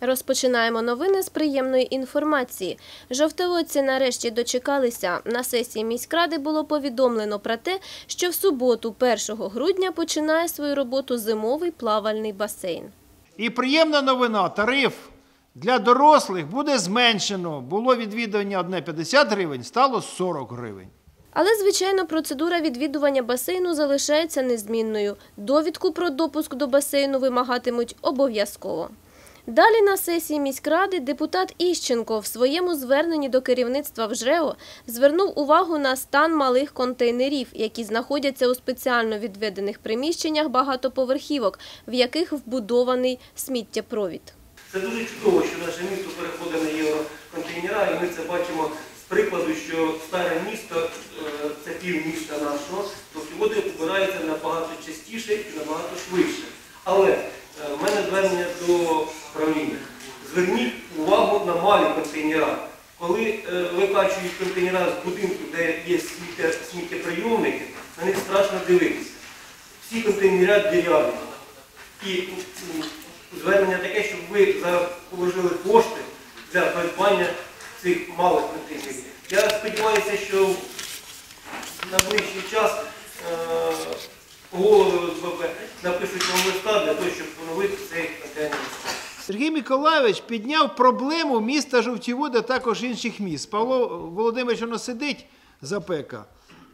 Розпочинаємо новини з приємної інформації. Жовтоводці нарешті дочекалися. На сесії міськради було повідомлено про те, що в суботу, 1 грудня, починає свою роботу зимовий плавальний басейн. І приємна новина, тариф для дорослих буде зменшено. Було відвідування одне 50 гривень, стало 40 гривень. Але, звичайно, процедура відвідування басейну залишається незмінною. Довідку про допуск до басейну вимагатимуть обов'язково. Далі на сесії міськради депутат Іщенко в своєму зверненні до керівництва ВЖЕО звернув увагу на стан малих контейнерів, які знаходяться у спеціально відведених приміщеннях багатоповерхівок, в яких вбудований сміттєпровід. Це дуже чудово, що наше місто переходить на євроконтейнера, і ми це бачимо з прикладу, що старе місто, е, це пів міста нашого, то води побираються набагато частіше і набагато швидше. Але в мене звернення до правління. Зверніть увагу на малі контейнера. Коли е, викачують контейнера з будинку, де є сміттєприйомники, на них страшно дивитися. Всі контейнера діряві. І звернення таке, щоб ви положили кошти для придбання цих малих контейнерів. Я сподіваюся, що на ближчий час е, голови ОСББ напишуть вам листа для того, щоб поновити цей контейнер. Сергій Миколайович підняв проблему міста Жовтіводи, також інших міст. Павло Володимирович воно сидить за пека.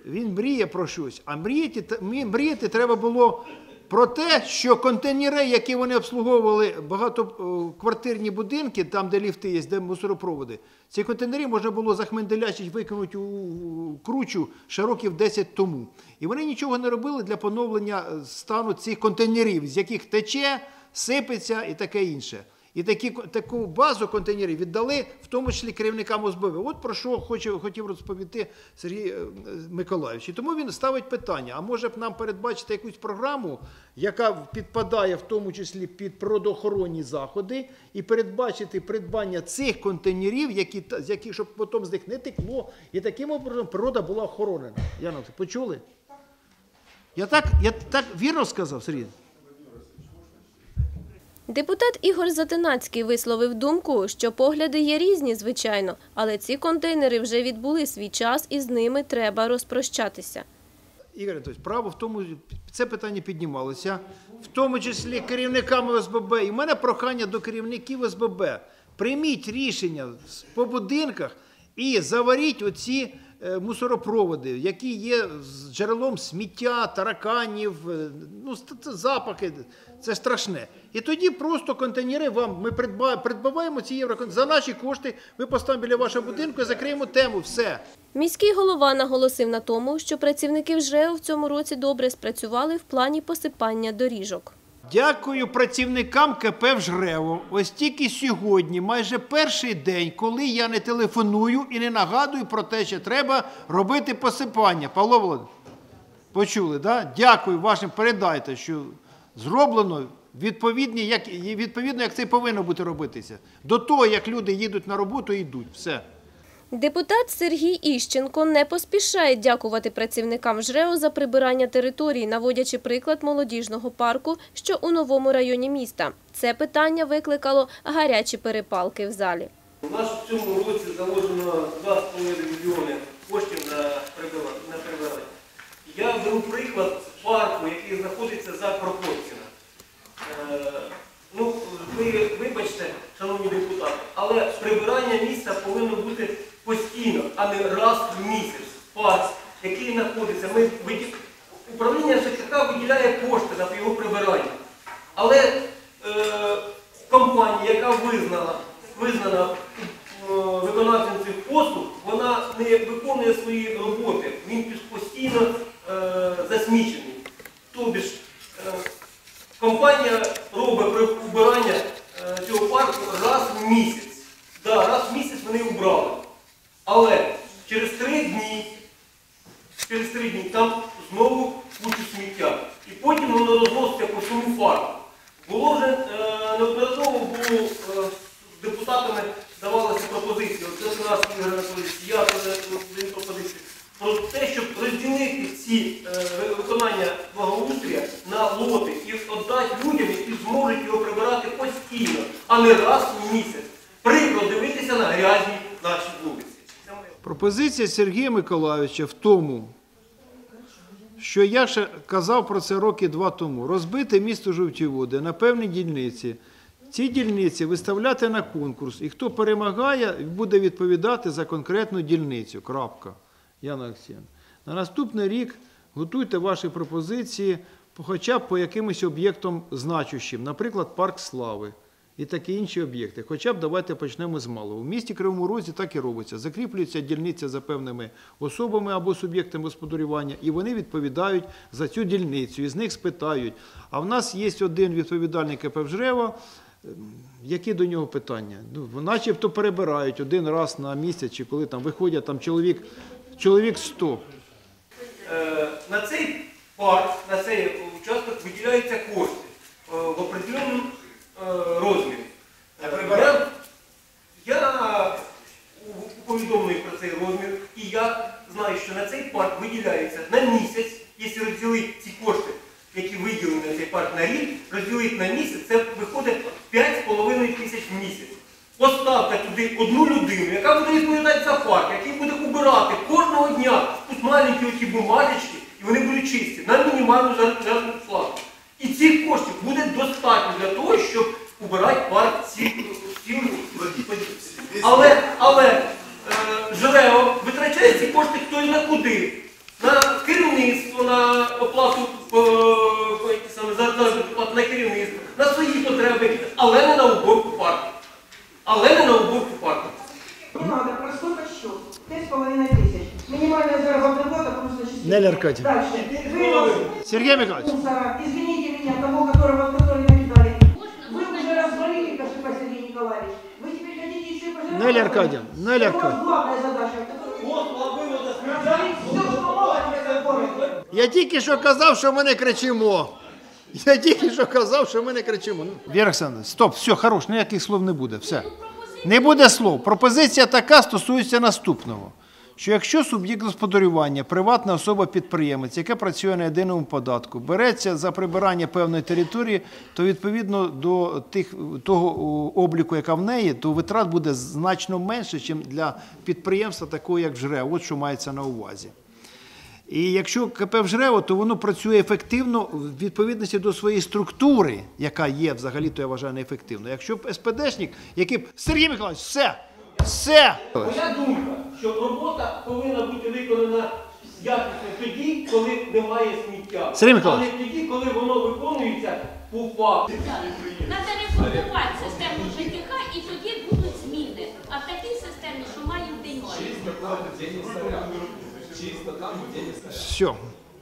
Він мріє про щось. А мріяти, мріяти треба було про те, що контейнери, які вони обслуговували багатоквартирні будинки, там, де ліфти є, де мусоропроводи, ці контейнери можна було захменделячить викинути у кручу ще років 10 тому. І вони нічого не робили для поновлення е, стану цих контейнерів, з яких тече, сипеться і таке інше. І такі, таку базу контейнерів віддали, в тому числі керівникам ОСББ. От про що хочу, хотів розповісти Сергій е, Миколаївич. І тому він ставить питання: а може б нам передбачити якусь програму, яка підпадає в тому числі під природоохоронні заходи, і передбачити придбання цих контейнерів, які, яких, щоб потім з них не текло, і таким образом природа була охоронена. Яна, почули? Я так, я так вірно сказав, Сергій? Депутат Ігор Затинацький висловив думку, що погляди є різні, звичайно, але ці контейнери вже відбули свій час і з ними треба розпрощатися. Ігор Анатольович, право в тому, це питання піднімалося, в тому числі керівниками ОСББ. І в мене прохання до керівників ОСББ. Прийміть рішення по будинках і заваріть оці мусоропроводи, які є джерелом сміття, тараканів, е, ну, це запахи, це страшне. І тоді просто контейнери вам, ми придба- придбаваємо ці євроконтейнери, за наші кошти, ми поставимо біля вашого будинку і закриємо тему, все. Міський голова наголосив на тому, що працівники ВЖЕО в цьому році добре спрацювали в плані посипання доріжок. Дякую працівникам КП «Вжрево». Ось тільки сьогодні, майже перший день, коли я не телефоную і не нагадую про те, що треба робити посипання. Павло Володимирович, почули, да? Дякую вашим, передайте, що зроблено відповідно, як, відповідно, як це повинно бути робитися. До того, як люди їдуть на роботу, йдуть. Все. Депутат Сергій Іщенко не поспішає дякувати працівникам ЖРЕО за прибирання територій, наводячи приклад молодіжного парку, що у новому районі міста. Це питання викликало гарячі перепалки в залі. У нас в цьому році заложено 2,5 мільйони коштів на прибира- на прибирання. Я беру приклад парку, який знаходиться за Прокопціна. Е, ну, ви вибачте, шановні депутати, але прибирання місця повинно бути постійно, а не раз в місяць. Парк, який знаходиться, ми виді- управління ЖКХ виділяє кошти на його прибирання. Але е, компанія, яка визнала, визнана е, виконавцем цих послуг, вона не виконує свої роботи. Він постійно е, засмічений. Тобі ж е, компанія робить убирання е, цього парку раз в місяць. Да, раз в місяць вони убрали. Але через три дні через три дні там знову кучу сміття. І потім воно розноситься по всьому парку. Було вже е, неодноразово було е, депутатами давалися пропозиції. От це раз Ігор Анатолійович, я даю пропозицію про те, щоб розділити ці е, виконання благоустрія на лоти і віддати людям, які зможуть його прибирати постійно, а не раз в в місяць. Прикро дивитися на грязні наші вулиці. Це моя Пропозиція Сергія Миколайовича в тому, що я ще казав про це роки два тому. Розбити місто Жовті Води на певні дільниці. Ці дільниці виставляти на конкурс, і хто перемагає, буде відповідати за конкретну дільницю. Крапка. Яна Олексіївна. На наступний рік готуйте ваші пропозиції хоча б по якимось об'єктам значущим, наприклад, Парк Слави і такі інші об'єкти. Хоча б давайте почнемо з малого. В місті Кривому Розі так і робиться. Закріплюється дільниця за певними особами або суб'єктами господарювання, і вони відповідають за цю дільницю. І з них спитають. А в нас є один відповідальний КП «Вжрево», ем, які до нього питання? Ну, начебто перебирають один раз на місяць, чи коли там виходять там чоловік, чоловік 100. Е, на цей парк, на цей участок виділяються кошти е, в определеному е, розмірі. Я, я у- повідомлений про цей розмір, і я знаю, що на цей парк виділяється на місяць, якщо розділити ці кошти, які виділені на цей парк на рік, розділити на місяць, це виходить 5,5 тисяч в місяць. Поставте туди одну людину, яка буде відповідати за парк, який буде убирати кожного дня тут маленькі оті бумажечки, і вони будуть чисті на мінімальну заробітну плату. І цих коштів буде достатньо для того, щоб убирати парк ці Але, але е, ЖРЕО витрачає ці кошти хто і на куди. На керівництво, на оплату е, е, саме за заробітну плату на керівництво, на свої потреби, але не на уборку парку. Але не на уборку парку. Не надо, простой подсчет. Пять с половиной тысяч. Минимальная заработная плата просто числится. Неля Аркадьевна. Дальше. Вынос Сергій Миколаївич. мусора. Извините меня, того, которого, который накидали. Вы уже развалили, Кашипа Сергей Николаевич. Вы теперь хотите еще и пожаловаться? Неля Аркадьевна, Неля Это у вас Аркадьевна. главная задача. Развалить все, что можно в этом городе. Я тільки що казав, що ми не кричимо. Я тільки що казав, що ми не кричимо. Ну, Віра Олександровна, стоп, все, хорош, ніяких слов не буде. Все. Не буде слов. Пропозиція така стосується наступного. Що якщо суб'єкт господарювання, приватна особа-підприємець, яка працює на єдиному податку, береться за прибирання певної території, то відповідно до тих, того обліку, яка в неї, то витрат буде значно менше, ніж для підприємства такого, як ЖРЕ. От що мається на увазі. І якщо КП «Вжрево», то воно працює ефективно в відповідності до своєї структури, яка є взагалі, то я вважаю неефективно. Якщо СПДшник, який б Сергій Миколаївич, все, все. Моя думка, що робота повинна бути виконана якісно тоді, коли немає сміття. Сергій а Миколаївич. не тоді, коли воно виконується по факту. Треба реформувати систему ЖКХ і тоді будуть зміни. А в такій системі, що маємо день. Все.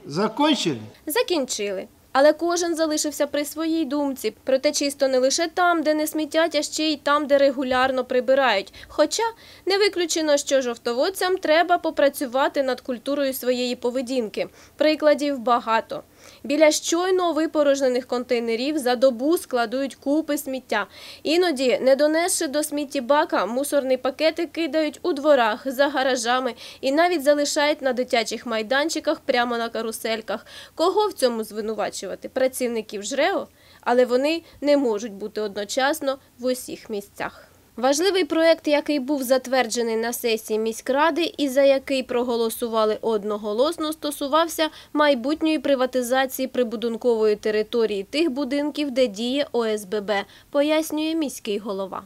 Закончили? Закінчили. Але кожен залишився при своїй думці. Проте чисто не лише там, де не смітять, а ще й там, де регулярно прибирають. Хоча не виключено, що жовтоводцям треба попрацювати над культурою своєї поведінки. Прикладів багато. Біля щойно випорожнених контейнерів за добу складують купи сміття. Іноді, не донесши до сміттєбака, мусорні пакети кидають у дворах, за гаражами і навіть залишають на дитячих майданчиках прямо на карусельках. Кого в цьому звинувачувати? Працівників ЖРЕО? Але вони не можуть бути одночасно в усіх місцях. Важливий проект, який був затверджений на сесії міськради і за який проголосували одноголосно, стосувався майбутньої приватизації прибудинкової території тих будинків, де діє ОСББ, пояснює міський голова.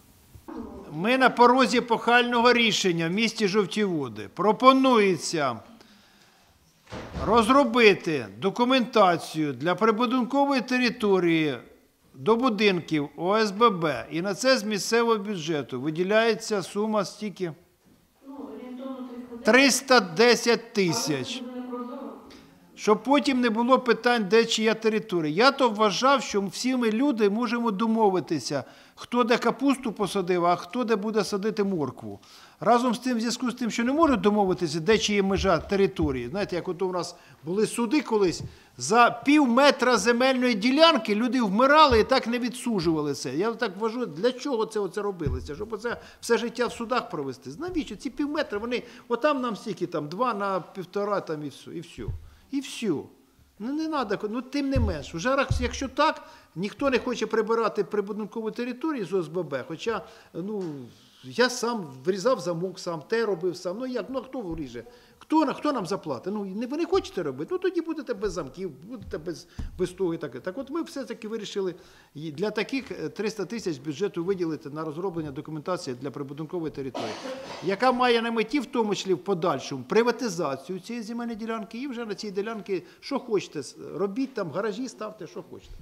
Ми на порозі похального рішення в місті Жовті Води. Пропонується розробити документацію для прибудинкової території до будинків ОСББ. І на це з місцевого бюджету виділяється сума стільки? 310 тисяч. Щоб потім не було питань, де чия територія. Я то вважав, що всі ми люди можемо домовитися, хто де капусту посадив, а хто де буде садити моркву. Разом з тим, в зв'язку з тим, що не можуть домовитися, де чиє межа території. Знаєте, як от у нас були суди колись, за пів метра земельної ділянки люди вмирали і так не відсуджували це. Я так вважаю, для чого це оце робилося? Щоб оце все життя в судах провести. Навіщо? Ці пів метра, вони, отам нам стільки, там, два на півтора, там. І все. І все. Ну не треба, ну тим не менш. Уже якщо так, ніхто не хоче прибирати прибудинкову територію з ОСББ, хоча ну, я сам врізав замок, сам те робив сам. Ну як, ну хто вріже? Хто, хто нам заплатить? Ну, ви не хочете робити, ну тоді будете без замків, будете без, без того і таке. Так от ми все-таки вирішили для таких е, 300 тисяч бюджету виділити на розроблення документації для прибудинкової території, яка має на меті, в тому числі в подальшому, приватизацію цієї земельної ділянки, і вже на цій ділянці, що хочете, робіть там, гаражі ставте, що хочете.